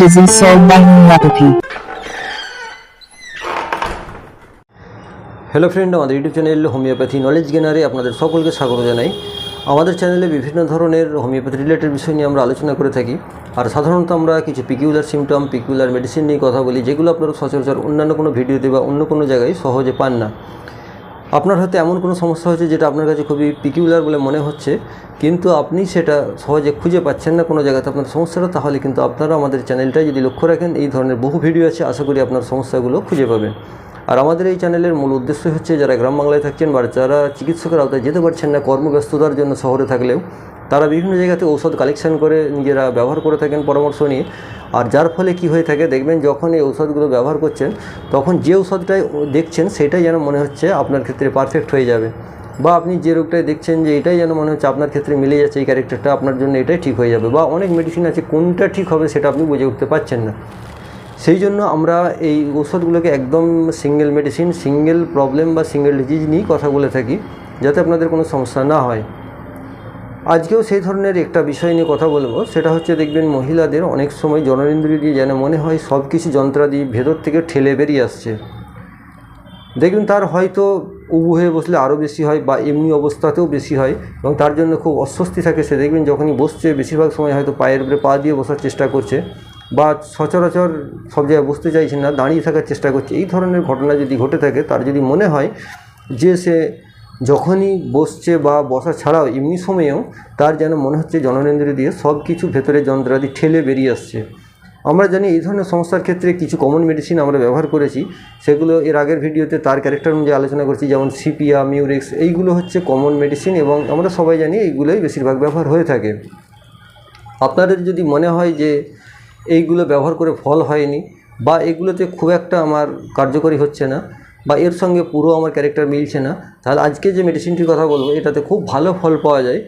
disease solved by homeopathy. Hello friend আমাদের YouTube channel homeopathy knowledge গেনারে আপনাদের সকলকে স্বাগত জানাই। আমাদের চ্যানেলে বিভিন্ন ধরনের হোমিওপ্যাথি রিলেটেড বিষয় নিয়ে আমরা আলোচনা করে থাকি। আর সাধারণত আমরা কিছু পিকিউলার সিমটম পিকিউলার মেডিসিন নিয়ে কথা বলি, যেগুলো আপনারা সচরাচর অন্যান্য কোনো ভিডিওতে বা অন্য কোনো জায়গায় সহজে পান না। আপনার হয়তো এমন কোনো সমস্যা হচ্ছে যেটা আপনার কাছে খুবই পিকিউলার বলে মনে হচ্ছে? কিন্তু আপনি সেটা সহজে খুঁজে পাচ্ছেন না কোনো জায়গাতে আপনার সমস্যাটা, তাহলে কিন্তু আপনারা আমাদের চ্যানেলটায় যদি লক্ষ্য রাখেন, এই ধরনের বহু ভিডিও আছে, আশা করি আপনার সমস্যাগুলো খুঁজে পাবেন। আর আমাদের এই চ্যানেলের মূল উদ্দেশ্য হচ্ছে, যারা গ্রাম বাংলায় থাকছেন বা যারা চিকিৎসকের আওতায় যেতে পারছেন না, কর্মব্যস্ততার জন্য শহরে থাকলেও, তারা বিভিন্ন জায়গাতে ঔষধ কালেকশন করে নিজেরা ব্যবহার করে থাকেন পরামর্শ নিয়ে। আর যার ফলে কি হয়ে থাকে, দেখবেন যখন এই ঔষধগুলো ব্যবহার করছেন, তখন যে ঔষধটাই দেখছেন, সেটাই যেন মনে হচ্ছে আপনার ক্ষেত্রে পারফেক্ট হয়ে যাবে। বা আপনি যে রোগটাই দেখছেন যে এটাই যেন মনে হচ্ছে আপনার ক্ষেত্রে মিলে যাচ্ছে, এই ক্যারেক্টারটা আপনার জন্য এটাই ঠিক হয়ে যাবে। বা অনেক মেডিসিন আছে, কোনটা ঠিক হবে সেটা আপনি বুঝে উঠতে পারছেন না। সেই জন্য আমরা এই ওষুধগুলোকে একদম সিঙ্গেল মেডিসিন সিঙ্গেল প্রবলেম বা সিঙ্গেল ডিজিজ নিয়েই কথা বলে থাকি, যাতে আপনাদের কোনো সমস্যা না হয়। আজকেও সেই ধরনের একটা বিষয় নিয়ে কথা বলব। সেটা হচ্ছে দেখবেন মহিলাদের অনেক সময় জননেন্দ্রিয় দিয়ে যেন মনে হয় সব কিছু যন্ত্রাদি ভেতর থেকে ঠেলে বেরিয়ে আসছে। দেখবেন তার হয়তো উবু হয়ে বসলে আরও বেশি হয় বা এমনি অবস্থাতেও বেশি হয় এবং তার জন্য খুব অস্বস্তি থাকে সে। দেখবেন যখনই বসছে, বেশিরভাগ সময় হয়তো পায়ের উপরে পা দিয়ে বসার চেষ্টা করছে বা সচরাচর সব জায়গায় বসতে চাইছে না, দাঁড়িয়ে থাকার চেষ্টা করছে। এই ধরনের ঘটনা যদি ঘটে থাকে, তার যদি মনে হয় যে সে যখনই বসছে বা বসা ছাড়াও এমনি সময়েও তার যেন মনে হচ্ছে জননেন্দ্রিয় দিয়ে সব কিছু ভেতরে যন্ত্রাদি ঠেলে বেরিয়ে আসছে। আমরা জানি এই ধরনের সমস্যার ক্ষেত্রে কিছু কমন মেডিসিন আমরা ব্যবহার করেছি, সেগুলো এর আগের ভিডিওতে তার ক্যারেক্টার অনুযায়ী আলোচনা করছি, যেমন সিপিয়া মিউরিক্স এইগুলো হচ্ছে কমন মেডিসিন এবং আমরা সবাই জানি এইগুলোই বেশিরভাগ ব্যবহার হয়ে থাকে। আপনাদের যদি মনে হয় যে এইগুলো ব্যবহার করে ফল হয়নি বা এগুলোতে খুব একটা আমার কার্যকরী হচ্ছে না বা এর সঙ্গে পুরো আমার ক্যারেক্টার মিলছে না, তাহলে আজকে যে মেডিসিনটির কথা বলব, এটাতে খুব ভালো ফল পাওয়া যায়।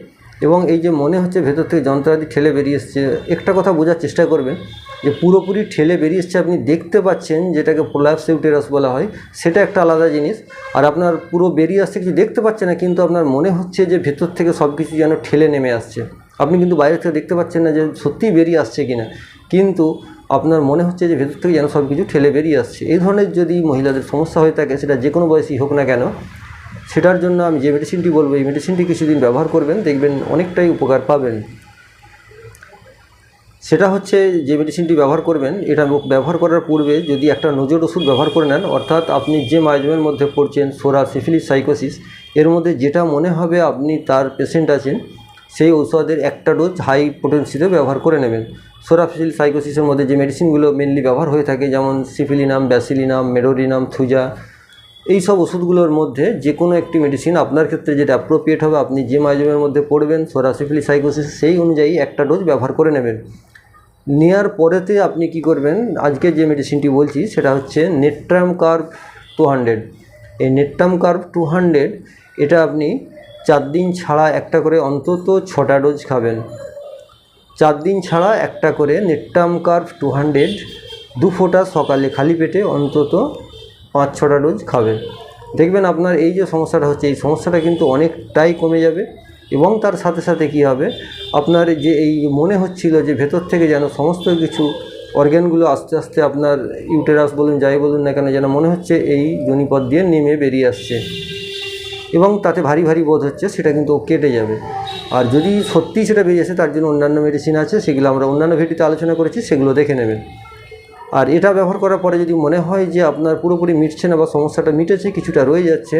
এবং এই যে মনে হচ্ছে ভেতর থেকে যন্ত্রাদি ঠেলে বেরিয়ে এসছে, একটা কথা বোঝার চেষ্টা করবেন, যে পুরোপুরি ঠেলে বেরিয়ে এসছে আপনি দেখতে পাচ্ছেন যেটাকে প্রোলাপসিউটেরাস বলা হয়, সেটা একটা আলাদা জিনিস। আর আপনার পুরো বেরিয়ে আসছে কিছু দেখতে পাচ্ছে না, কিন্তু আপনার মনে হচ্ছে যে ভেতর থেকে সব কিছু যেন ঠেলে নেমে আসছে। আপনি কিন্তু বাইরে থেকে দেখতে পাচ্ছেন না যে সত্যিই বেরিয়ে আসছে কিনা। কিন্তু আপনার মনে হচ্ছে যে ভেতর থেকে যেন সব কিছু ঠেলে বেরিয়ে আসছে। এই ধরনের যদি মহিলাদের সমস্যা হয়ে থাকে, সেটা যে কোনো বয়সী হোক না কেন, সেটার জন্য আমি যে মেডিসিনটি বলব, এই মেডিসিনটি কিছুদিন ব্যবহার করবেন, দেখবেন অনেকটাই উপকার পাবেন। সেটা হচ্ছে যে মেডিসিনটি ব্যবহার করবেন, এটা ব্যবহার করার পূর্বে যদি একটা নজর ওষুধ ব্যবহার করে নেন, অর্থাৎ আপনি যে মাইজমের মধ্যে পড়ছেন সোরা সিফিলিস সাইকোসিস, এর মধ্যে যেটা মনে হবে আপনি তার পেশেন্ট আছেন সেই ঔষধের একটা ডোজ হাই পোটেন্সিতে ব্যবহার করে নেবেন। সোরাফিল সাইকোসিসের মধ্যে যে মেডিসিনগুলো মেনলি ব্যবহার হয়ে থাকে, যেমন সিফিলিনাম ব্যাসিলিনাম মেডোরিনাম থুজা এই সব ওষুধগুলোর মধ্যে যে কোনো একটি মেডিসিন আপনার ক্ষেত্রে যেটা অ্যাপ্রোপ্রিয়েট হবে, আপনি যে মাইজমের মধ্যে পড়বেন, সোরাসিফিলি সাইকোসিস সেই অনুযায়ী একটা ডোজ ব্যবহার করে নেবেন। নেওয়ার পরেতে আপনি কি করবেন, আজকে যে মেডিসিনটি বলছি, সেটা হচ্ছে নেট্রাম কার্ভ টু হান্ড্রেড এই নেট্রাম কার্ভ টু হান্ড্রেড এটা আপনি চার দিন ছাড়া একটা করে অন্তত ছটা ডোজ খাবেন। চার দিন ছাড়া একটা করে নেট্টাম কার্ভ টু হান্ড্রেড দু ফোঁটা সকালে খালি পেটে অন্তত পাঁচ ছটা ডোজ খাবেন। দেখবেন আপনার এই যে সমস্যাটা হচ্ছে, এই সমস্যাটা কিন্তু অনেকটাই কমে যাবে এবং তার সাথে সাথে কি হবে, আপনার যে এই মনে হচ্ছিল যে ভেতর থেকে যেন সমস্ত কিছু অর্গ্যানগুলো আস্তে আস্তে আপনার ইউটেরাস বলুন, যাই বলুন না কেন, যেন মনে হচ্ছে এই জনিপথ দিয়ে নেমে বেরিয়ে আসছে। এবং তাতে ভারী ভারী বোধ হচ্ছে, সেটা কিন্তু কেটে যাবে। আর যদি সত্যিই সেটা বেরিয়ে আসে, তার জন্য অন্যান্য মেডিসিন আছে, সেগুলো আমরা অন্যান্য ভিডিওতে আলোচনা করেছি, সেগুলো দেখে নেবেন। আর এটা ব্যবহার করার পরে যদি মনে হয় যে আপনার পুরোপুরি মিটছে না বা সমস্যাটা মিটেছে, কিছুটা রয়ে যাচ্ছে,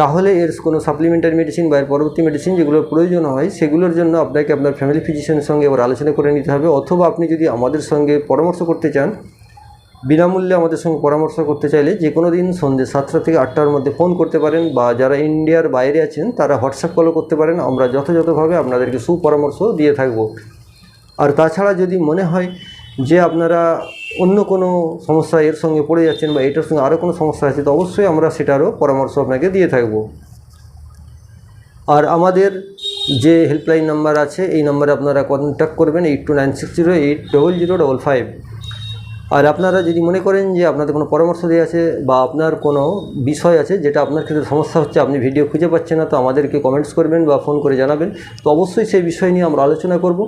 তাহলে এর কোনো সাপ্লিমেন্টারি মেডিসিন বা এর পরবর্তী মেডিসিন যেগুলোর প্রয়োজন হয়, সেগুলোর জন্য আপনাকে আপনার ফ্যামিলি ফিজিশিয়ানের সঙ্গে এবার আলোচনা করে নিতে হবে। অথবা আপনি যদি আমাদের সঙ্গে পরামর্শ করতে চান বিনামূল্যে আমাদের সঙ্গে পরামর্শ করতে চাইলে যে কোনো দিন সন্ধ্যে সাতটা থেকে আটটার মধ্যে ফোন করতে পারেন বা যারা ইন্ডিয়ার বাইরে আছেন, তারা হোয়াটসঅ্যাপ কলও করতে পারেন। আমরা যথাযথভাবে আপনাদেরকে সুপরামর্শ দিয়ে থাকব। আর তাছাড়া যদি মনে হয় যে আপনারা অন্য কোনো সমস্যা এর সঙ্গে পড়ে যাচ্ছেন বা এটার সঙ্গে আরও কোনো সমস্যা আছে, তো অবশ্যই আমরা সেটারও পরামর্শ আপনাকে দিয়ে থাকব। আর আমাদের যে হেল্পলাইন নাম্বার আছে, এই নাম্বারে আপনারা কন্ট্যাক্ট করবেন eight two nine six zero eight double zero double five আর আপনারা যদি মনে করেন যে আপনাদের কোনো পরামর্শ দেওয়া আছে বা আপনার কোনো বিষয় আছে যেটা আপনার ক্ষেত্রে সমস্যা হচ্ছে, আপনি ভিডিও খুঁজে পাচ্ছেন না, তো আমাদেরকে কমেন্টস করবেন বা ফোন করে জানাবেন তো অবশ্যই সেই বিষয় নিয়ে আমরা আলোচনা করব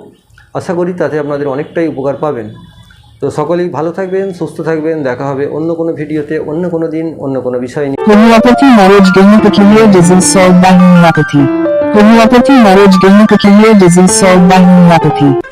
আশা করি তাতে আপনাদের অনেকটাই উপকার পাবেন তো সকলেই ভালো থাকবেন, সুস্থ থাকবেন, দেখা হবে অন্য কোনো ভিডিওতে, অন্য কোনো দিন, অন্য কোনো বিষয় নিয়ে marriage gain peculiar disease by homeopathy. Disease by homeopathy.